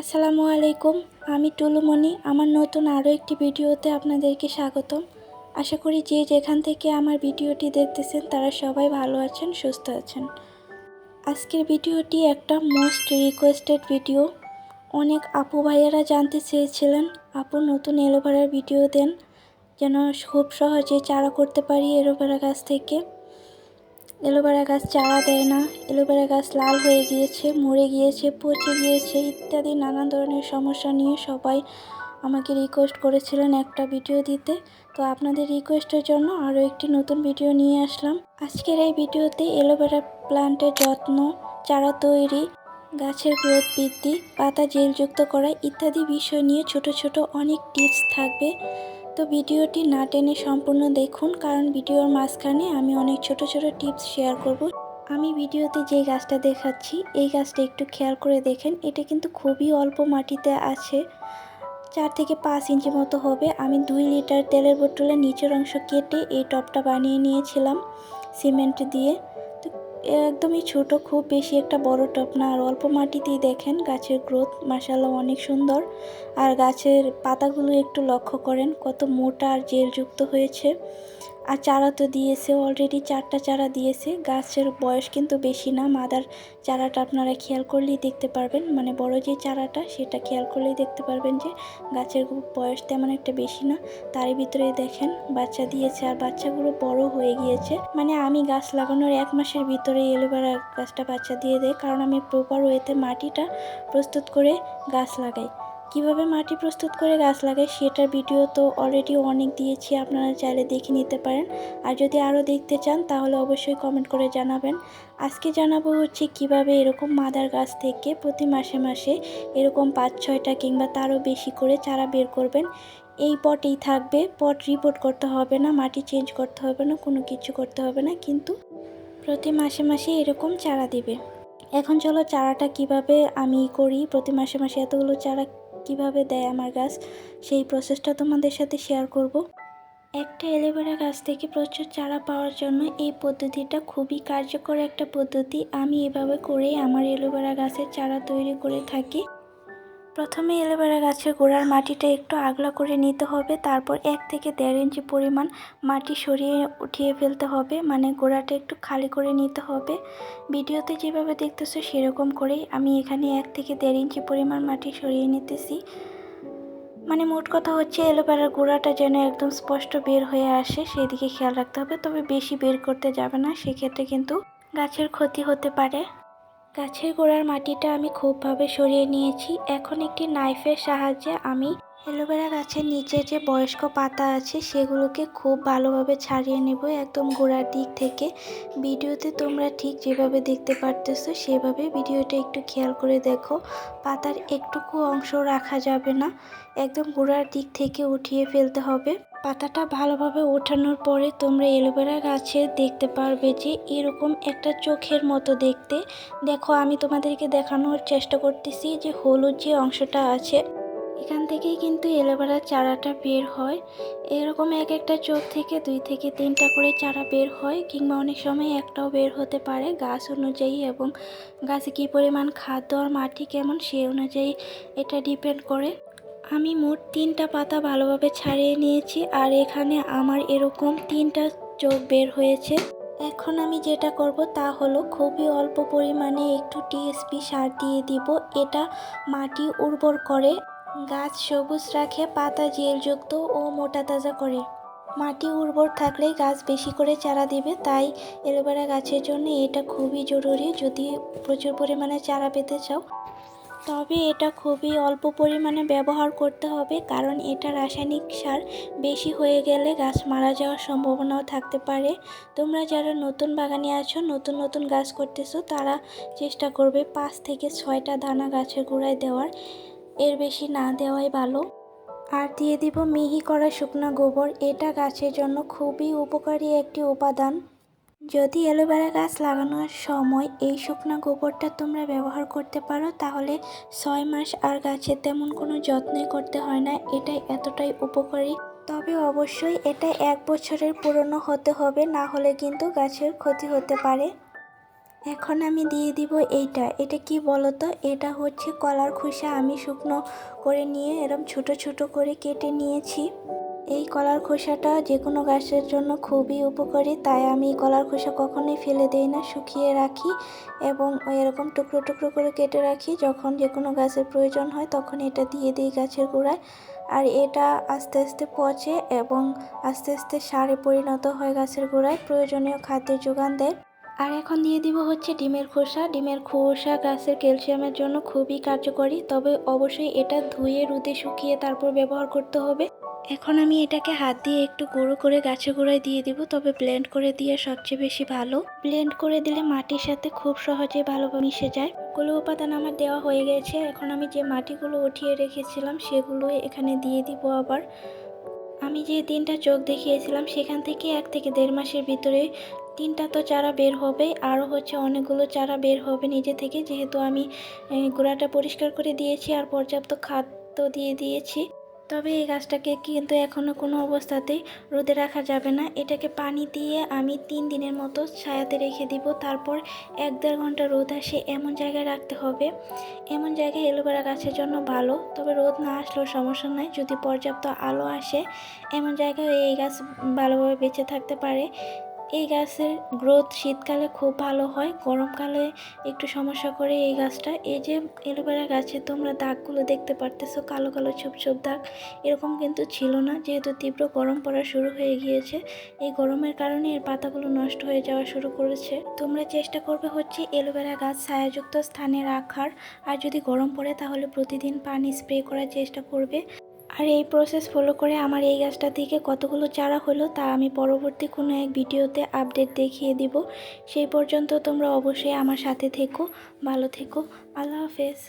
আসসালামু আলাইকুম, আমি টুলুমণি। আমার নতুন আরও একটি ভিডিওতে আপনাদেরকে স্বাগতম। আশা করি যে যেখান থেকে আমার ভিডিওটি দেখতেছেন, তারা সবাই ভালো আছেন, সুস্থ আছেন। আজকের ভিডিওটি একটা মোস্ট রিকোয়েস্টেড ভিডিও। অনেক আপু ভাইয়ারা জানতে চেয়েছিলেন, আপু, নতুন এলোভেরার ভিডিও দেন, যেন খুব সহজে চারা করতে পারি এলোভেরা গাছ থেকে। এলোভেরা গাছ চারা দেয় না। এলোভেরা গাছ লাল হয়ে গিয়েছে, মরে গিয়েছে, পচে গিয়েছে ইত্যাদি নানান ধরনের সমস্যা নিয়ে সবাই আমাকে রিকোয়েস্ট করেছিলেন একটা ভিডিও দিতে। তো আপনাদের রিকোয়েস্টের জন্য আরও একটি নতুন ভিডিও নিয়ে আসলাম। আজকের এই ভিডিওতে এলোভেরা প্লান্টের যত্ন, চারা তৈরি, গাছের গ্রোথ বৃদ্ধি, পাতা জেলযুক্ত করা ইত্যাদি বিষয় নিয়ে ছোট ছোট অনেক টিপস থাকবে। তো ভিডিওটি না টেনে সম্পূর্ণ দেখুন, কারণ ভিডিওর মাঝখানে আমি অনেক ছোট ছোট টিপস শেয়ার করব। আমি ভিডিওতে যে গাছটা দেখাচ্ছি, এই গাছটা একটু খেয়াল করে দেখেন, এটা কিন্তু খুবই অল্প মাটিতে আছে। চার থেকে পাঁচ ইঞ্চি মতো হবে। আমি দুই লিটার তেলের বোতলের নিচের অংশ কেটে এই টপটা বানিয়ে নিয়েছিলাম, সিমেন্ট দিয়ে। একদমই ছোট, খুব বেশি একটা বড় টপ না। আর অল্প মাটিতেই দেখেন গাছের গ্রোথ মাসাল্লাহ অনেক সুন্দর। আর গাছের পাতাগুলো একটু লক্ষ্য করেন, কত মোটা আর জেলযুক্ত হয়েছে। আর চারা তো দিয়েছে অলরেডি চারটা চারা দিয়েছে। গাছের বয়স কিন্তু বেশি না, মাদার চারাটা আপনারা খেয়াল করলেই দেখতে পারবেন। মানে বড় যে চারাটা, সেটা খেয়াল করলেই দেখতে পারবেন যে গাছের বয়স তেমন একটা বেশি না। তারই ভিতরে দেখেন, বাচ্চা দিয়েছে আর বাচ্চাগুলো বড় হয়ে গিয়েছে। মানে আমি গাছ লাগানোর এক মাসের ভিতরে এলোভেরা গাছটা বাচ্চা দিয়ে দেয়। কারণ আমি প্রপার ওয়েতে মাটিটা প্রস্তুত করে গাছ লাগাই। কীভাবে মাটি প্রস্তুত করে গাছ লাগাই সেটার ভিডিও তো অলরেডি অনেক দিয়েছি, আপনারা চাইলে দেখে নিতে পারেন। আর যদি আরও দেখতে চান, তাহলে অবশ্যই কমেন্ট করে জানাবেন। আজকে জানাব হচ্ছে কীভাবে এরকম মাদার গাছ থেকে প্রতি মাসে মাসে এরকম পাঁচ ছয়টা কিংবা তারও বেশি করে চারা বের করবেন। এই পটেই থাকবে, পট রিপোর্ট করতে হবে না, মাটি চেঞ্জ করতে হবে না, কোনো কিছু করতে হবে না, কিন্তু প্রতি মাসে মাসে এরকম চারা দিবে। এখন চলো চারাটা কীভাবে আমি করি, প্রতি মাসে মাসে এতগুলো চারা কীভাবে দেয় আমার গাছ, সেই প্রসেসটা তোমাদের সাথে শেয়ার করব। একটা এলোভেরা গাছ থেকে প্রচুর চারা পাওয়ার জন্য এই পদ্ধতিটা খুবই কার্যকর একটা পদ্ধতি। আমি এভাবে করেই আমার এলোভেরা গাছের চারা তৈরি করে থাকি। প্রথমে এলোভেরা গাছের গোড়ার মাটিটা একটু আগলা করে নিতে হবে, তারপর এক থেকে দেড় ইঞ্চি পরিমাণ মাটি সরিয়ে উঠিয়ে ফেলতে হবে মানে গোড়াটা একটু খালি করে নিতে হবে। ভিডিওতে যেভাবে দেখতেছো সেরকম করেই আমি এখানে এক থেকে দেড় ইঞ্চি পরিমাণ মাটি সরিয়ে নিতেছি। মানে মোট কথা হচ্ছে এলোভেরার গোড়াটা যেন একদম স্পষ্ট বের হয়ে আসে, সেদিকে খেয়াল রাখতে হবে, তবে বেশি বের করতে যাবে না, সেক্ষেত্রে কিন্তু গাছের ক্ষতি হতে পারে। গাছের গোড়ার মাটিটা আমি খুবভাবে সরিয়ে নিয়েছি। এখন একটি নাইফের সাহায্যে আমি অ্যালোভেরা গাছের নিচে যে বয়স্ক পাতা আছে, সেগুলোকে খুব ভালোভাবে ছাড়িয়ে নেব একদম গোড়ার দিক থেকে। ভিডিওতে তোমরা ঠিক যেভাবে দেখতে পারতেছো, সেভাবে ভিডিওটা একটু খেয়াল করে দেখো। পাতার একটুকু অংশ রাখা যাবে না, একদম গোড়ার দিক থেকে উঠিয়ে ফেলতে হবে। পাতাটা ভালোভাবে ওঠানোর পরে তোমরা এলোভেরা গাছে দেখতে পারবে যে এরকম একটা চোখের মতো দেখতে। দেখো, আমি তোমাদেরকে দেখানোর চেষ্টা করতেছি যে হলুদ যে অংশটা আছে এখান থেকেই কিন্তু এলোভেরার চারাটা বের হয়। এরকম এক একটা চোখ থেকে দুই থেকে তিনটা করে চারা বের হয়, কিংবা অনেক সময় একটাও বের হতে পারে গাছ অনুযায়ী এবং গাছে কী পরিমাণ খাদ্য আর মাটি কেমন সে অনুযায়ী এটা ডিপেন্ড করে। আমি মোট তিনটা পাতা ভালোভাবে ছাড়িয়ে নিয়েছি আর এখানে আমার এরকম তিনটা চোখ বের হয়েছে। এখন আমি যেটা করব তা হলো খুবই অল্প পরিমাণে একটু টিএসপি সার দিয়ে দিব। এটা মাটি উর্বর করে গাছ সবুজ রাখে, পাতা জেলযুক্ত ও মোটা তাজা করে। মাটি উর্বর থাকলেই গাছ বেশি করে চারা দিবে, তাই এলোভেরা গাছের জন্য এটা খুবই জরুরি যদি প্রচুর পরিমাণে চারা পেতে চাও। তবে এটা খুবই অল্প পরিমাণে ব্যবহার করতে হবে, কারণ এটা রাসায়নিক সার বেশি হয়ে গেলে গাছ মারা যাওয়ার সম্ভাবনাও থাকতে পারে। তোমরা যারা নতুন বাগানে আছো, নতুন নতুন গাছ করতেছো, তারা চেষ্টা করবে পাঁচ থেকে ছয়টা দানা গাছের গোড়ায় দেওয়ার। এর বেশি না দেওয়াই ভালো। আর দিয়ে দিব মিহি করা শুকনো গোবর, এটা গাছের জন্য খুবই উপকারী একটি উপাদান। যদি অ্যালোভেরা গাছ লাগানোর সময় এই শুকনো গোবরটা তোমরা ব্যবহার করতে পারো, তাহলে ছয় মাস আর গাছের তেমন কোনো যত্নই করতে হয় না, এটাই এতটাই উপকারী। তবে অবশ্যই এটা এক বছরের পুরনো হতে হবে, না হলে কিন্তু গাছের ক্ষতি হতে পারে। এখন আমি দিয়ে দিব এইটা। এটা কি বলো তো এটা হচ্ছে কলার খোসা। আমি শুকনো করে নিয়ে এরকম ছোট ছোট করে কেটে নিয়েছি। এই কলার খোসাটা যে কোনো গাছের জন্য খুবই উপকারী। তাই আমি কলার খোসা কখনোই ফেলে দেই না, শুকিয়ে রাখি এবং এরকম টুকরো টুকরো করে কেটে রাখি। যখন যে কোনো গাছের প্রয়োজন হয় তখন এটা দিয়ে দিই গাছের গোড়ায়। আর এটা আস্তে আস্তে পচে এবং আস্তে আস্তে সারে পরিণত হয় গাছের গোড়ায়। প্রয়োজনীয় খাদ্যের যোগান দেয়। আর এখন দিয়ে দিব হচ্ছে ডিমের খোসা। ডিমের খোসা গাছের ক্যালসিয়ামের জন্য খুবই কার্যকরী, তবে অবশ্যই এটা ধুয়ে, রুদে শুকিয়ে তারপর ব্যবহার করতে হবে। এখন আমি এটাকে হাত দিয়ে একটু গুঁড়ো করে গাছের গোড়ায় দিয়ে দিব, তবে ব্লেন্ড করে দিয়ে সবচেয়ে বেশি ভালো। ব্লেন্ড করে দিলে মাটির সাথে খুব সহজে ভালোভাবে মিশে যায়। গুলো উপাদান আমার দেওয়া হয়ে গেছে। এখন আমি যে মাটিগুলো উঠিয়ে রেখেছিলাম, সেগুলো এখানে দিয়ে দিব আবার। আমি যে দিনটা চোখ দেখিয়েছিলাম, সেখান থেকে এক থেকে দেড় মাসের ভিতরে তিনটা তো চারা বের হবে আরও হচ্ছে অনেকগুলো চারা বের হবে নিজে থেকে, যেহেতু আমি গোড়াটা পরিষ্কার করে দিয়েছি আর পর্যাপ্ত খাদ্য দিয়ে দিয়েছি। তবে এই গাছটাকে কিন্তু এখনও কোনো অবস্থাতেই রোদে রাখা যাবে না। এটাকে পানি দিয়ে আমি তিন দিনের মতো ছায়াতে রেখে দিব, তারপর এক দেড় ঘণ্টা রোদ আসে, এমন জায়গায় রাখতে হবে। এমন জায়গায় এলোভেরা গাছের জন্য ভালো, তবে রোদ না আসলেও সমস্যা নাই, যদি পর্যাপ্ত আলো আসে, এমন জায়গায় এই গাছ ভালোভাবে বেঁচে থাকতে পারে। এই গাছের গ্রোথ শীতকালে খুব ভালো হয়, গরমকালে একটু সমস্যা করে এই গাছটা। এই যে এলোভেরা গাছে তোমরা দাগগুলো দেখতে পারতেছো, কালো কালো ছোপ ছোপ দাগ, এরকম কিন্তু ছিল না, যেহেতু তীব্র গরম পড়া শুরু হয়ে গিয়েছে। এই গরমের কারণে এর পাতাগুলো নষ্ট হয়ে যাওয়া শুরু করেছে। তোমরা চেষ্টা করবে হচ্ছে এলোভেরা গাছ ছায়াযুক্ত স্থানে রাখার, আর যদি গরম পড়ে তাহলে প্রতিদিন পানি স্প্রে করার চেষ্টা করবে। আর এই প্রসেস ফলো করে আমার এই গাছটা থেকে কতগুলো চারা হলো তা আমি পরবর্তী কোনো এক ভিডিওতে আপডেট দেখিয়ে দিব। সেই পর্যন্ত তোমরা অবশ্যই আমার সাথে থেকো, ভালো থেকো, আল্লাহ হাফেজ।